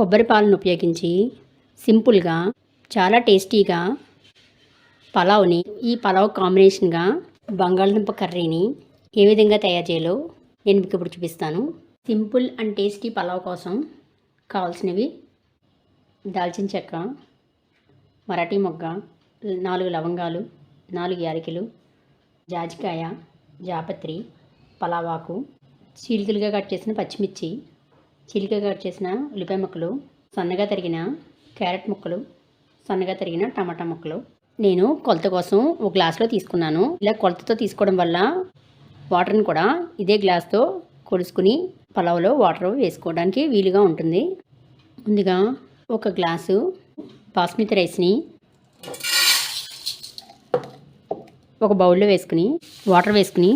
కొబ్బరి పాలను ఉపయోగించి సింపుల్గా చాలా టేస్టీగా పలావ్ని ఈ పలావ్ కాంబినేషన్గా బంగాళదుంప కర్రీని ఏ విధంగా తయారు చేయాలో నేను మీకు ఇప్పుడు చూపిస్తాను. సింపుల్ అండ్ టేస్టీ పలావ్ కోసం కావాల్సినవి దాల్చిన చెక్క మరాఠీ మొగ్గ నాలుగు లవంగాలు నాలుగు యాలకులు జాజికాయ జాపత్రి పలావాకు చీలికలుగా కట్ చేసిన పచ్చిమిర్చి చిలికగా కట్ చేసిన ఉల్లిపాయ ముక్కలు సన్నగా తరిగిన క్యారెట్ ముక్కలు సన్నగా తరిగిన టమాటా ముక్కలు. నేను కొలత కోసం ఒక గ్లాస్లో తీసుకున్నాను. ఇలా కొలతతో తీసుకోవడం వల్ల వాటర్ని కూడా ఇదే గ్లాస్తో కొలుసుకుని పలావ్లో వాటర్ వేసుకోవడానికి వీలుగా ఉంటుంది. ముందుగా ఒక గ్లాసు బాస్మతి రైస్ని ఒక బౌల్లో వేసుకుని వాటర్ వేసుకుని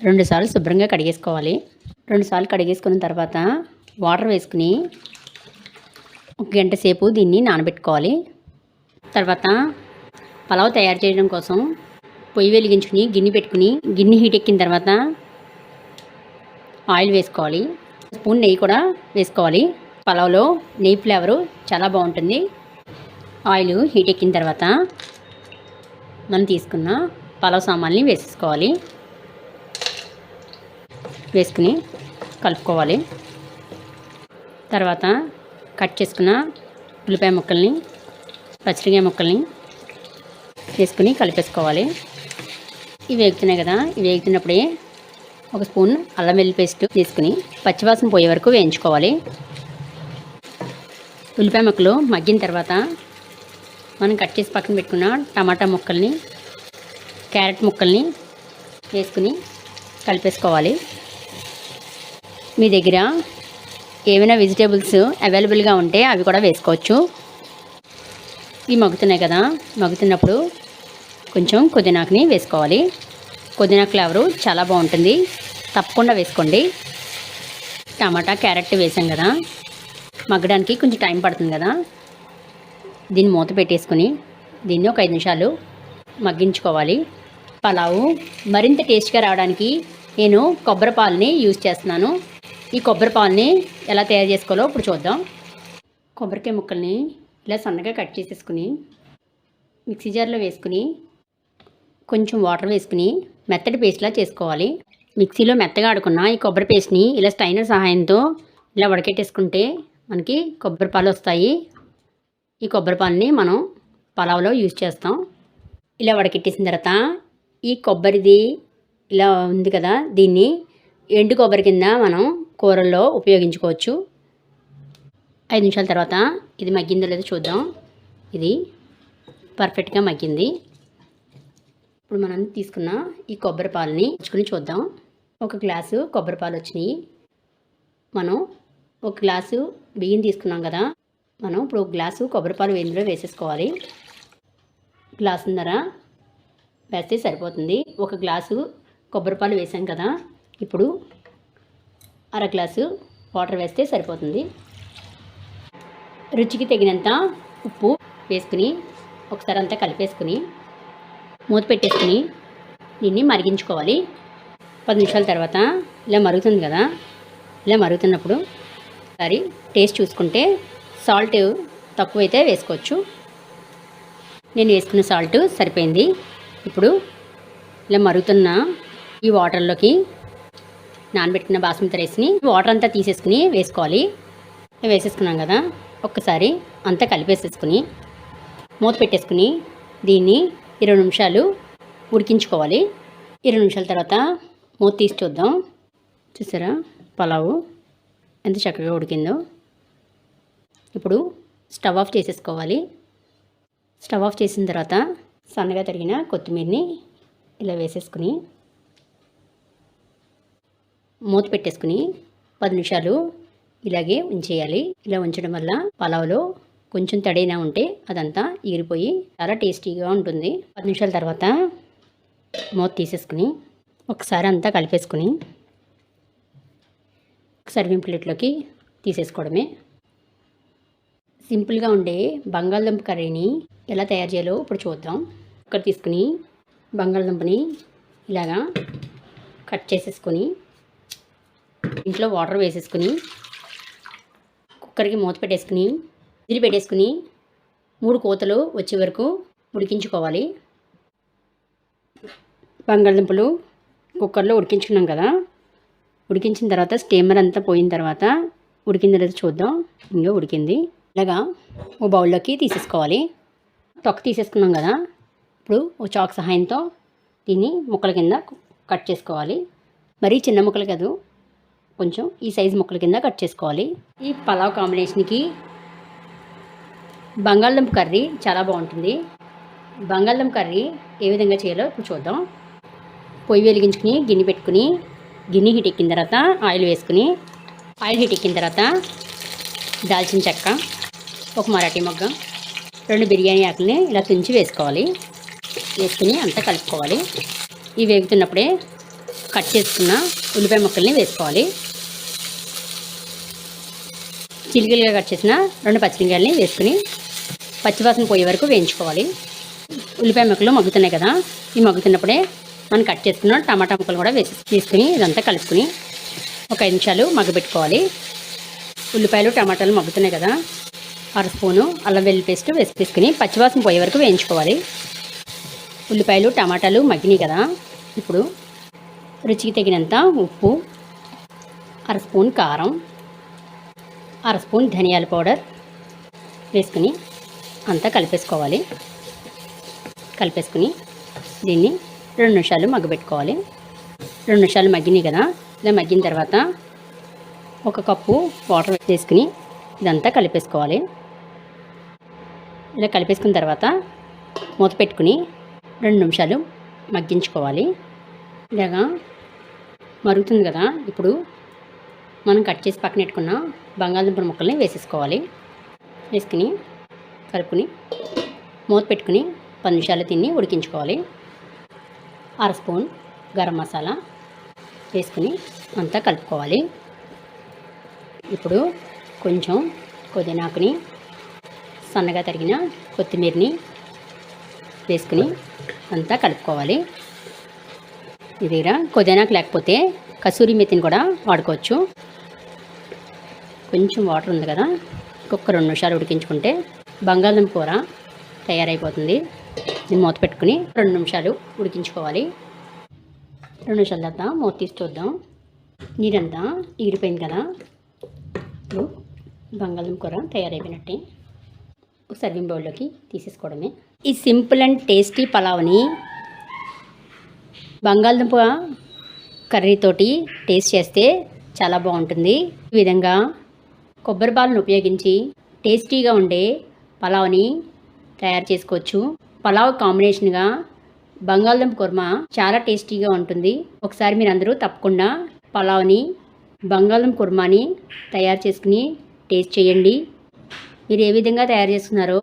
రెండుసార్లు శుభ్రంగా కడిగేసుకోవాలి. రెండుసార్లు కడిగేసుకున్న తర్వాత వాటర్ వేసుకుని ఒక గంట సేపు దీన్ని నానబెట్టుకోవాలి. తర్వాత పలావ్ తయారు చేయడం కోసం పొయ్యి వెలిగించుకుని గిన్నె పెట్టుకుని గిన్నె హీట్ ఎక్కిన తర్వాత ఆయిల్ వేసుకోవాలి. స్పూన్ నెయ్యి కూడా వేసుకోవాలి. పలావ్లో నెయ్యి ఫ్లేవరు చాలా బాగుంటుంది. ఆయిల్ హీట్ ఎక్కిన తర్వాత మనం తీసుకున్న పలావ్ సామాన్ని వేసేసుకోవాలి. వేసుకుని కలుపుకోవాలి. తర్వాత కట్ చేసుకున్న ఉల్లిపాయ ముక్కల్ని పచ్చిమిరకాయ ముక్కల్ని వేసుకుని కలిపేసుకోవాలి. ఇవి వేగుతున్నాయి కదా ఇవి వేగుతున్నప్పుడే ఒక స్పూన్ అల్లం వెల్లి పేస్ట్ తీసుకుని పచ్చివాసన పోయే వరకు వేయించుకోవాలి. ఉల్లిపాయ ముక్కలు మగ్గిన తర్వాత మనం కట్ చేసి పక్కన పెట్టుకున్న టమాటా ముక్కల్ని క్యారెట్ ముక్కల్ని వేసుకుని కలిపేసుకోవాలి. మీ దగ్గర ఏమైనా వెజిటేబుల్స్ అవైలబుల్గా ఉంటే అవి కూడా వేసుకోవచ్చు. ఇవి మగ్గుతున్నాయి కదా మగ్గుతున్నప్పుడు కొంచెం పుదీనాకుని వేసుకోవాలి. పుదీనా ఫ్లేవరు చాలా బాగుంటుంది. తప్పకుండా వేసుకోండి. టమాటా క్యారెట్ వేసాం కదా మగ్గడానికి కొంచెం టైం పడుతుంది కదా. దీన్ని మూత పెట్టేసుకుని దీన్ని ఒక ఐదు నిమిషాలు మగ్గించుకోవాలి. పలావు మరింత టేస్ట్గా రావడానికి నేను కొబ్బరి పాలని యూజ్ చేస్తున్నాను. ఈ కొబ్బరి పాలని ఎలా తయారు చేసుకోవాలో ఇప్పుడు చూద్దాం. కొబ్బరికాయ ముక్కల్ని ఇలా సన్నగా కట్ చేసేసుకుని మిక్సీ జార్లో వేసుకుని కొంచెం వాటర్ వేసుకుని మెత్తటి పేస్ట్లా చేసుకోవాలి. మిక్సీలో మెత్తగా ఆడుకున్న ఈ కొబ్బరి పేస్ట్ని ఇలా స్టైనర్ సహాయంతో ఇలా వడకెట్టేసుకుంటే మనకి కొబ్బరి పాలు వస్తాయి. ఈ కొబ్బరి పాలని మనం పలావ్లో యూజ్ చేస్తాం. ఇలా వడకెట్టేసిన తర్వాత ఈ కొబ్బరిది ఇలా ఉంది కదా దీన్ని ఎండు కొబ్బరి కింద మనం కూరల్లో ఉపయోగించుకోవచ్చు. ఐదు నిమిషాల తర్వాత ఇది మగ్గిందో లేదో చూద్దాం. ఇది పర్ఫెక్ట్గా మగ్గింది. ఇప్పుడు మనం తీసుకున్న ఈ కొబ్బరి పాలని ఉంచుకుని చూద్దాం. ఒక గ్లాసు కొబ్బరి పాలు వచ్చినాయి. మనం ఒక గ్లాసు బియ్యం తీసుకున్నాం కదా. మనం ఇప్పుడు ఒక గ్లాసు కొబ్బరి పాలు ఇందులో వేసేసుకోవాలి. గ్లాసున్నర వేస్తే సరిపోతుంది. ఒక గ్లాసు కొబ్బరి పాలు వేసాం కదా. ఇప్పుడు అర గ్లాసు వాటర్ వేస్తే సరిపోతుంది. రుచికి తగినంత ఉప్పు వేసుకుని ఒకసారి అంతా కలిపేసుకుని మూత పెట్టేసుకుని దీన్ని మరిగించుకోవాలి. పది నిమిషాల తర్వాత ఇలా మరుగుతుంది కదా ఇలా మరుగుతున్నప్పుడు ఒకసారి టేస్ట్ చూసుకుంటే సాల్ట్ తక్కువైతే వేసుకోవచ్చు. నేను వేసుకున్న సాల్ట్ సరిపోయింది. ఇప్పుడు ఇలా మరుగుతున్న ఈ వాటర్లోకి నానబెట్టిన బాస్మతి రైస్ని వాటర్ అంతా తీసేసుకుని వేసుకోవాలి. వేసేసుకున్నాం కదా ఒక్కసారి అంతా కలిపేసేసుకుని మూత పెట్టేసుకుని దీన్ని ఇరవై నిమిషాలు ఉడికించుకోవాలి. ఇరవై నిమిషాల తర్వాత మూత తీసి చూద్దాం. చూసారా? పలావు ఎంత చక్కగా ఉడికిందో. ఇప్పుడు స్టవ్ ఆఫ్ చేసేసుకోవాలి. స్టవ్ ఆఫ్ చేసిన తర్వాత సన్నగా తరిగిన కొత్తిమీరని ఇలా వేసేసుకుని మూత పెట్టేసుకుని పది నిమిషాలు ఇలాగే ఉంచేయాలి. ఇలా ఉంచడం వల్ల పలావ్లో కొంచెం తడైనా ఉంటే అదంతా ఎగిరిపోయి చాలా టేస్టీగా ఉంటుంది. పది నిమిషాల తర్వాత మూత తీసేసుకుని ఒకసారి అంతా కలిపేసుకుని సర్వింగ్ ప్లేట్లోకి తీసేసుకోవడమే. సింపుల్గా ఉండే బంగాళదుంప కర్రీని ఎలా తయారు చేయాలో ఇప్పుడు చూద్దాం. ఒకటి తీసుకుని బంగాళదుంపని ఇలాగా కట్ చేసేసుకొని ఇంట్లో వాటర్ వేసేసుకుని కుక్కర్కి మూత పెట్టేసుకుని విజిల్ పెట్టేసుకుని మూడు కోతలు వచ్చే వరకు ఉడికించుకోవాలి. బంగాళదుంపలు కుక్కర్లో ఉడికించుకున్నాం కదా ఉడికించిన తర్వాత స్టీమర్ అంతా పోయిన తర్వాత ఉడికిన తర్వాత చూద్దాం. ఇంకా ఉడికింది. ఇలాగా ఓ బౌల్లోకి తీసేసుకోవాలి. తొక్క తీసేసుకున్నాం కదా ఇప్పుడు ఓ చాక్ సహాయంతో దీన్ని ముక్కల కింద కట్ చేసుకోవాలి. మరీ చిన్న ముక్కలు కాదు కొంచెం ఈ సైజు ముక్కల కింద కట్ చేసుకోవాలి. ఈ పలావ్ కాంబినేషన్కి బంగాళదుంప కర్రీ చాలా బాగుంటుంది. బంగాళదుంప కర్రీ ఏ విధంగా చేయాలో ఇప్పుడు చూద్దాం. పొయ్యి వెలిగించుకుని గిన్నె పెట్టుకుని గిన్నె హీట్ ఎక్కిన తర్వాత ఆయిల్ వేసుకుని ఆయిల్ హీట్ ఎక్కిన తర్వాత దాల్చిన చెక్క ఒక మరాఠీ మొగ్గ రెండు బిర్యానీ ఆకుల్ని ఇలా తుంచి వేసుకోవాలి. వేసుకుని అంతా కలుపుకోవాలి. ఇవి వేగుతున్నప్పుడే కట్ చేసుకున్న ఉల్లిపాయ ముక్కల్ని వేసుకోవాలి. చిలికిలుగా కట్ చేసిన రెండు పచ్చిమిరకాయలని వేసుకుని పచ్చివాసన పోయే వరకు వేయించుకోవాలి. ఉల్లిపాయ ముక్కలు మగ్గుతున్నాయి కదా ఈ మగ్గుతున్నప్పుడే మనం కట్ చేసుకున్న టమాటా ముక్కలు కూడా వేసి తీసుకుని ఇదంతా కలుపుకుని ఒక ఐదు నిమిషాలు మగ్గబెట్టుకోవాలి. ఉల్లిపాయలు టమాటాలు మగ్గుతున్నాయి కదా అర స్పూను అల్లం వెల్లుల్లి పేస్ట్ వేసి తీసుకుని పచ్చివాసన పోయే వరకు వేయించుకోవాలి. ఉల్లిపాయలు టమాటాలు మగ్గినాయి కదా ఇప్పుడు రుచికి తగినంత ఉప్పు అర స్పూన్ కారం అర స్పూన్ ధనియాల పౌడర్ వేసుకుని అంతా కలిపేసుకోవాలి. కలిపేసుకుని దీన్ని రెండు నిమిషాలు మగ్గబెట్టుకోవాలి. రెండు నిమిషాలు మగ్గినాయి కదా ఇలా మగ్గిన తర్వాత ఒక కప్పు వాటర్ వేసుకుని ఇదంతా కలిపేసుకోవాలి. ఇలా కలిపేసుకున్న తర్వాత మూత పెట్టుకుని రెండు నిమిషాలు మగ్గించుకోవాలి. ఇలాగా మరుగుతుంది కదా ఇప్పుడు మనం కట్ చేసి పక్కన పెట్టుకున్న బంగాళదుంప ముక్కల్ని వేసేసుకోవాలి. వేసుకుని కలుపుకుని మూత పెట్టుకుని పది నిమిషాలు తిని ఉడికించుకోవాలి. అర స్పూన్ గరం మసాలా వేసుకుని అంతా కలుపుకోవాలి. ఇప్పుడు కొంచెం పుదీనాకుని సన్నగా తరిగిన కొత్తిమీరని వేసుకుని అంతా కలుపుకోవాలి. ఇది దగ్గర లేకపోతే కసూరి మెత్తిని కూడా వాడుకోవచ్చు. కొంచెం వాటర్ ఉంది కదా ఇంకొక రెండు నిమిషాలు ఉడికించుకుంటే బంగాళదుంప కూర తయారైపోతుంది. దీన్ని మూత పెట్టుకుని రెండు నిమిషాలు ఉడికించుకోవాలి. రెండు నిమిషాల తర్వాత మూత తీసి చూద్దాం. నీరంతా ఎగిరిపోయింది కదా ఇప్పుడు బంగాళదుంప కూర తయారైపోయినట్టే. ఒక సర్వింగ్ బౌల్లోకి తీసేసుకోవడమే. ఈ సింపుల్ అండ్ టేస్టీ పలావ్ని బంగాళదుంప కర్రీతోటి టేస్ట్ చేస్తే చాలా బాగుంటుంది. ఈ విధంగా కొబ్బరి పాలను ఉపయోగించి టేస్టీగా ఉండే పలావ్ని తయారు చేసుకోవచ్చు. పలావ్ కాంబినేషన్గా బంగాళదుంప కుర్మా చాలా టేస్టీగా ఉంటుంది. ఒకసారి మీరు అందరూ తప్పకుండా పలావ్ని బంగాళదుంప కుర్మాని తయారు చేసుకుని టేస్ట్ చేయండి. మీరు ఏ విధంగా తయారు చేసుకున్నారో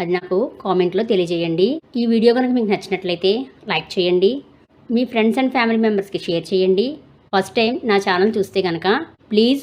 అది నాకు కామెంట్లో తెలియజేయండి. ఈ వీడియో కనుక మీకు నచ్చినట్లయితే లైక్ చేయండి. మీ ఫ్రెండ్స్ అండ్ ఫ్యామిలీ మెంబర్స్కి షేర్ చేయండి. ఫస్ట్ టైం నా ఛానల్ చూస్తే కనుక ప్లీజ్